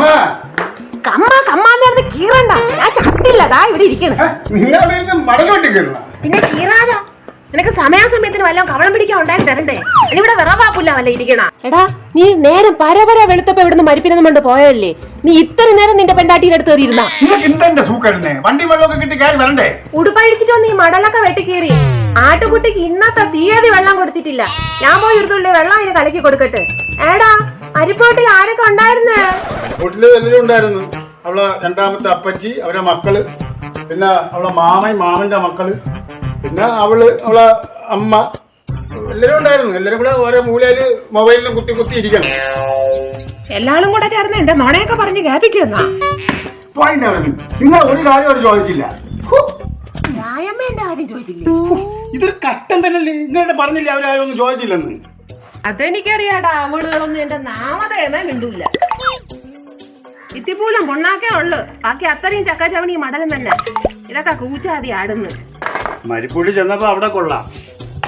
അമ്മ കമ്മ കമ്മാന്ന് പറഞ്ഞ് കീറണ്ട. ഞാൻ ചത്തില്ലതാ ഇവിടെ ഇരിക്കണ്. പിന്നെ കീറാതാ. നിനക്ക് സമയാസമയത്തിന് വല്ലതും കവളം പിടിക്കാൻ ഉണ്ടായി തരണ്ടേ? ഇവിടെ വിറവാപ്പില്ല വല്ല ഇരിക്കണ. എടാ നീ നേരം പരപര വെളുത്തപ്പോ ഇവിടുന്ന് മരിപ്പിനെന്ന് കൊണ്ട് പോയല്ലേ നീ ഇത്ര നേരം നിന്റെ പെണ്ടാട്ടിയുടെ അടുത്ത് കയറിയിരുന്ന? വണ്ടി വെള്ളമൊക്കെ കിട്ടി കയറി വരണ്ടേ? ഉടുപ്പഴിച്ചിട്ട് വന്ന് ഈ മടലൊക്കെ വെട്ടിക്കീറി ആട്ടുകുട്ടിക്ക് ഇന്നത്തെ തീയതി വെള്ളം കൊടുത്തിട്ടില്ല. ഞാൻ പോയി ഒരു തുള്ളി വെള്ളം അതിന് കലക്കി കൊടുക്കട്ടെ. ഏടാ അരിപ്പോട്ടിൽ ആരൊക്കെ ഉണ്ടായിരുന്നേ? വീട്ടിൽ എല്ലാവരും ഉണ്ടായിരുന്നു. അവളെ രണ്ടാമത്തെ അപ്പച്ചി അവരെ മക്കൾ പിന്നെ അവളെ മാമൻ മാമന്റെ മക്കൾ പിന്നെ അവൾ അവളെ അമ്മ എല്ലാരും ഉണ്ടായിരുന്നു. എല്ലാരും കൂടെ ഓരോ മൂലയിൽ മൊബൈലിലും കുത്തി കുത്തി ഇരിക്കണം. എല്ലാളും കൂടെ ചേർന്ന് എന്റെ നുണയൊക്കെ പറഞ്ഞ് കേൾപ്പിച്ചു തന്നാ. അവിടെ നിന്ന്. നിങ്ങൾ ഒരു കാര്യം അവിടെ ചോദിച്ചില്ല. ഹു, ന്യായമ്മേന്റെ കാര്യം ചോദിച്ചില്ലേ? ഇതൊരു കട്ടൻ തന്നെയല്ലേ? നിങ്ങളുടെ പറഞ്ഞില്ല അവരാരും ഒന്നും ചോദിച്ചില്ലെന്ന്? അതെനിക്കറിയാടാ അവളുകളൊന്നും എന്റെ നാമതേമേ മിണ്ടൂല. ഇത്തിപ്പൂലം പൊണ്ണാക്കേ ഉള്ളു. ബാക്കി അത്രയും ചക്കച്ചവണി മടലും തന്നെ. ഇതൊക്കെ കൂച്ചാതി ആടുന്നു. മരിപ്പുള്ളി ചെന്നപ്പോ അവിടെ കൊള്ളാം.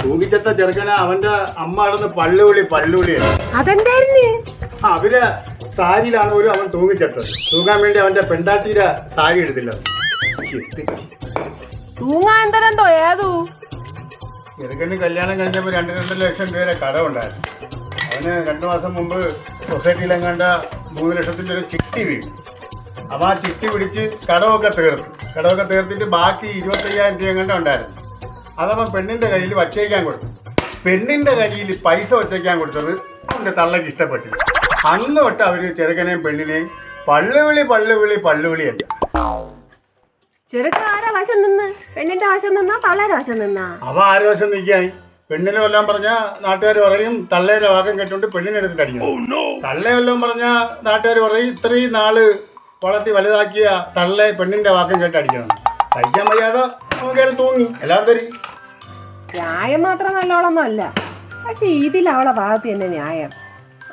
തൂങ്ങിച്ചത്ത ചെറുക്കന അവന്റെ അമ്മ അടന്ന് പള്ളുവിളി പള്ളുവിളിയാണ് അതെന്തായിരുന്നു? അവർ സാരിയിലാണ് അവൻ തൂങ്ങിച്ചത്തത്. തൂങ്ങാൻ വേണ്ടി അവന്റെ പെണ്ടാട്ടിയുടെ സാരി എടുത്തില്ല. തൂങ്ങാൻ എന്തരെന്തോ ഏതു? ചെറുക്കന് കല്യാണം കഴിഞ്ഞപ്പോ രണ്ട് രണ്ടര ലക്ഷം രൂപയുടെ കടമുണ്ടായിരുന്നു അവന് രണ്ടു മാസം മുമ്പ് സൊസൈറ്റിയിലെങ്ങാണ്ട മൂന്ന് ലക്ഷത്തിൽ ഒരു ചിട്ടി വീണു അപ്പൊ ആ ചിട്ടി പിടിച്ച് കടമൊക്കെ തീർത്തു. കടമൊക്കെ തീർത്തിട്ട് ബാക്കി ഇരുപത്തയ്യായിരം രൂപ എങ്ങാണ്ട് ഉണ്ടായിരുന്നു. അതപ്പം പെണ്ണിന്റെ കയ്യിൽ വച്ചേക്കാൻ കൊടുത്തു. പെണ്ണിന്റെ കയ്യിൽ പൈസ വച്ചേക്കാൻ കൊടുത്തത് അവന്റെ തള്ളക്ക് ഇഷ്ടപ്പെട്ടില്ല. അന്ന് തൊട്ട് അവർ ചെറുക്കനെയും പെണ്ണിനെയും പള്ളുവിളി പള്ളുവിളി പള്ളുവിളിയല്ല ചെറുക്കാര വശം നിന്ന്? പെണ്ണിന്റെ വശം നിന്നാ തള്ളേരെ വശം നിന്നാ? അവ ആരെ വശം നിൽക്കായി പെണ്ണിനെ വല്ലതും പറഞ്ഞ നാട്ടുകാർ പറയും തള്ളേരെ വാക്കം കേട്ടുകൊണ്ട് പെണ്ണിനെ എടുത്തിട്ട് അടിക്കണം തള്ളെ വല്ലതും പറഞ്ഞ നാട്ടുകാർ പറയും ഇത്രയും നാൾ വളർത്തി വലുതാക്കിയ തള്ളെ പെണ്ണിന്റെ വാക്കം കേട്ട് അടിക്കണം. കഴിക്കാൻ വയ്യാതെ കയറി തൂങ്ങി. എല്ലാം തരും. ന്യായം മാത്രം നല്ലോളൊന്നും അല്ല. പക്ഷെ ഇതിൽ അവളെ ഭാഗത്ത് തന്നെ ന്യായം.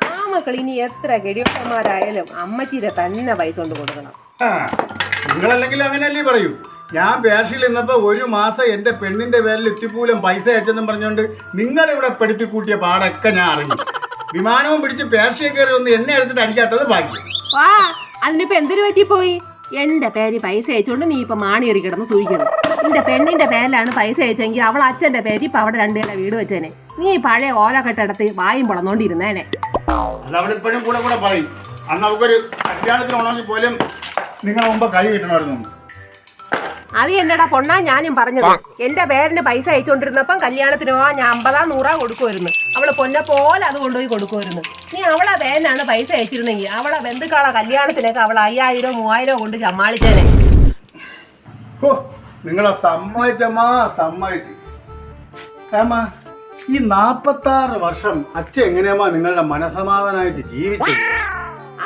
ആ മക്കൾ ഇനി എത്ര ഗഡിയന്മാരായാലും അമ്മച്ചീരെ തന്നെ പൈസ കൊണ്ട് കൊടുക്കണം. നിങ്ങളല്ലെങ്കിൽ അങ്ങനെയല്ലേ പറയൂ. ഞാൻ പേർഷ്യയിൽ നിന്നപ്പോൾ ഒരു മാസം എന്റെ പെണ്ണിന്റെ പേരിൽ എത്തിപ്പൂലം പൈസ അയച്ചെന്നും പറഞ്ഞുകൊണ്ട് നിങ്ങളിവിടെ പെടുത്തി കൂട്ടിയ പാടൊക്കെ ഞാൻ അറിഞ്ഞു. വിമാനവും പിടിച്ച് പേർഷ്യ കയറി ഒന്ന് എന്നെ എടുത്തിട്ട് അടിക്കാത്തത് ബാക്കി വാ അതിനിപ്പോ എന്തൊരു പോയി എന്റെ പേര് പൈസ അയച്ചുകൊണ്ട് നീ ഇപ്പൊ മാണിയേറി കിടന്ന് സൂയിക്കണം നിന്റെ പെണ്ണിന്റെ പേരിലാണ് പൈസ അയച്ചെങ്കിൽ അവൾ അച്ഛന്റെ പേര് ഇപ്പൊ അവിടെ രണ്ടുപേരെ വീട് വെച്ചേനെ. നീ പഴയ ഓല കെട്ടിടത്ത് വായും പൊളന്നോണ്ടിരുന്നേനെ അവളിപ്പോഴും കൂടെ കൂടെ പറയും. അന്ന് നമുക്കൊരു കല്യാണത്തിന് ഉണങ്ങി പോലും നിങ്ങളെ മുമ്പ് കൈ കിട്ടണമായിരുന്നു. അത് എന്നടാ പൊണ്ണാ ഞാനും പറഞ്ഞത്. എന്റെ പേരന് പൈസ അയച്ചുകൊണ്ടിരുന്നപ്പം പോവാ ഞാൻ അമ്പതാ നൂറാ കൊടുക്കുമായിരുന്നു അവൾ പൊന്നെ പോലെ അത് കൊണ്ടുപോയി കൊടുക്കുമായിരുന്നു നീ അവളെ പേരനാണ് പൈസ അയച്ചിരുന്നെങ്കിൽ അവളെ ബന്ധുക്കളെ കല്യാണത്തിനൊക്കെ അവൾ അയ്യായിരം മൂവായിരം കൊണ്ട് ചമ്മാളിച്ചേനെ ഹോ നിങ്ങളെ സമ്മതിച്ചമ്മാ സമ്മതിച്ച്. ഈ നാപ്പത്താറ് വർഷം അച്ഛ എങ്ങനെയാമ്മ നിങ്ങളുടെ മനസമാധാനമായിട്ട് ജീവിച്ചത്?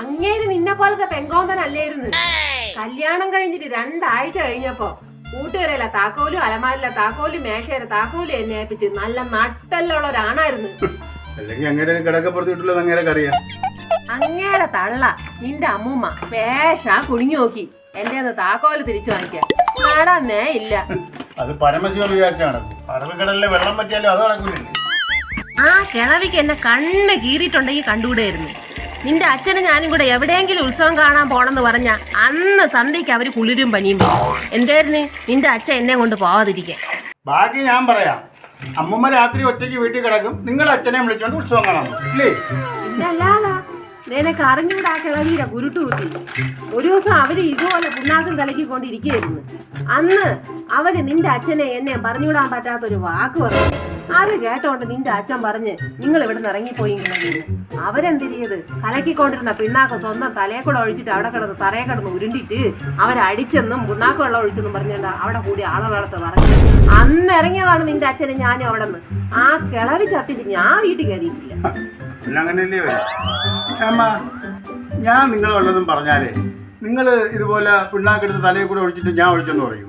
അങ്ങേര് നിന്നെ പോലത്തെ പെങ്കോന്തനല്ലായിരുന്നു കല്യാണം കഴിഞ്ഞിട്ട് രണ്ടാഴ്ച കഴിഞ്ഞപ്പോ കൂട്ടുകാരല്ല താക്കോലും അലമാരില്ല താക്കോലും മേശയില താക്കോലും എന്നെ ഏൽപ്പിച്ച് നല്ല നട്ടല്ലുള്ള ഒരാണായിരുന്നു അല്ലെങ്കിൽ അങ്ങനെ കിടക്കപ്പുറത്തിട്ടുള്ളത് അങ്ങനെ അറിയാം. അങ്ങേരെ തള്ള നിന്റെ അമ്മൂമ്മ വേഷാ കുണിഞ്ഞു നോക്കി. എന്റെ ഒന്ന് താക്കോൽ തിരിച്ചു വാങ്ങിക്കാൻ. നടന്നേ ഇല്ല. അത് പരമശിവൻ വിചാരിച്ചാണ്. അറബിക്കടലിലെ വെള്ളം പറ്റിയാലും അത് നടക്കൂലില്ലേ ആ കിണവിക്ക് എന്നെ കണ്ണ് കീറിയിട്ടുണ്ടെങ്കിൽ കണ്ടുകൂടായിരുന്നു നിന്റെ അച്ഛനും ഞാനും കൂടെ എവിടെയെങ്കിലും ഉത്സവം കാണാൻ പോണെന്ന് പറഞ്ഞ അന്ന് സന്ധ്യയ്ക്ക് അവർ കുളിരും പനിയും എന്തായിരുന്നു? നിന്റെ അച്ഛൻ എന്നെ കൊണ്ട് പോവാതിരിക്കാൻ. ബാക്കി ഞാൻ പറയാം. അമ്മമ്മ രാത്രി ഒറ്റയ്ക്ക് വീട്ടിൽ കിടക്കും. നിങ്ങൾ അച്ഛനെ വിളിച്ചോണ്ട് ഉത്സവം കാണാം ഇല്ലേ? നിനക്ക് അറിഞ്ഞൂടാ കിളവീരെ കുരുട്ടു കുത്തി. ഒരു ദിവസം അവർ ഇതുപോലെ പുണ്ണാക്കും കലക്കിക്കൊണ്ടിരിക്കുകയായിരുന്നു. അന്ന് അവർ നിന്റെ അച്ഛനെ എന്നെ പറഞ്ഞുവിടാൻ പറ്റാത്തൊരു വാക്ക് പറഞ്ഞു. അത് കേട്ടോണ്ട് നിന്റെ അച്ഛൻ പറഞ്ഞ് നിങ്ങൾ ഇവിടെ നിന്ന് ഇറങ്ങിപ്പോയി കിളവീര് അവരെന്തിരിയത് കലക്കിക്കൊണ്ടിരുന്ന പിണ്ണാക്ക് സ്വന്തം തലയെ കൂടെ ഒഴിച്ചിട്ട് അവിടെ കിടന്ന് തറയെ കിടന്ന് ഉരുണ്ടിട്ട് അവരടിച്ചെന്നും പുണ്ണാക്ക് വെള്ളം ഒഴിച്ചെന്നും പറഞ്ഞുകൊണ്ട് അവിടെ കൂടി ആളുകളടുത്ത് പറഞ്ഞു അന്ന് ഇറങ്ങിയതാണ് നിന്റെ അച്ഛനും ഞാനും അവിടെ നിന്ന് ആ കിളവി ചത്തിട്ട് ഞാൻ വീട്ടിൽ കയറിയിട്ടില്ല. അങ്ങനെയല്ലേ അമ്മ ഞാൻ പറഞ്ഞാലേ നിങ്ങൾ ഇതുപോലെ പിണ്ണാക്കെടുത്ത് തലയിൽ കൂടെ ഒഴിച്ചിട്ട് ഞാൻ ഒഴിച്ചെന്ന് പറയൂ.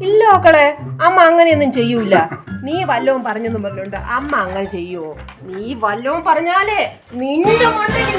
ഇല്ല മക്കളെ അമ്മ അങ്ങനെയൊന്നും ചെയ്യൂല. നീ വല്ലവും പറഞ്ഞെന്നും പറഞ്ഞുണ്ട് അമ്മ അങ്ങനെ ചെയ്യുവോ? നീ വല്ലവും പറഞ്ഞാലേ നിന്റെ മണ്ടയിൽ